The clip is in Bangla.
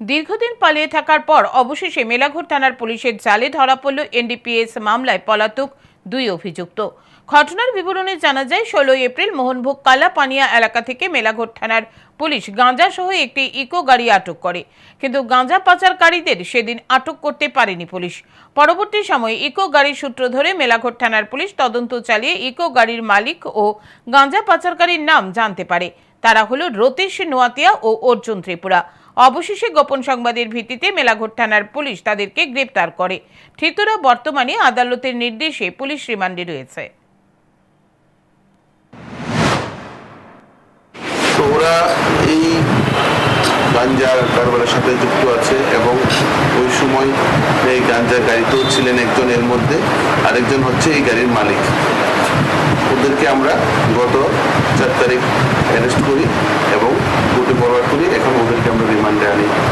দীর্ঘদিন পালিয়ে থাকার পর অবশেষে মেলাঘর থানার পুলিশের জালে ধরা পড়ল এনডিপিএস মামলায় পলাতক দুই অভিযুক্ত। ঘটনার বিবরণে জানা যায়, ষোলোই এপ্রিল মোহনভোগ কালাপানিয়া এলাকা থেকে মেলাঘর থানার পুলিশ গাঁজা সহ একটি ইকো গাড়ি আটক করে। কিন্তু গাঁজা পাচারকারীদের সেদিন আটক করতে পারেনি পুলিশ। পরবর্তী সময়ে ইকো গাড়ির সূত্র ধরে মেলাঘর থানার পুলিশ তদন্ত চালিয়ে ইকো গাড়ির মালিক ও গাঁজা পাচারকারীর নাম জানতে পারে। তারা হলো রতীশ নোয়াতিয়া ও অর্জুন ত্রিপুরা। অবশেষে গোপন সংবাদের ভিত্তিতে মেলাঘর থানার পুলিশ তাদেরকে গ্রেপ্তার করে। ধৃতরা বর্তমানে আদালতের নির্দেশে পুলিশ রিমান্ডে রয়েছে। ওরা এই গাঞ্জা কারবারের সাথে যুক্ত আছে এবং ওই সময় এই গাঞ্জা গাড়িতেও ছিলেন একজন এর মধ্যে, আরেকজন হচ্ছে এই গাড়ির মালিক। ওদেরকে আমরা গত চার তারিখ অ্যারেস্ট করি এবং yani.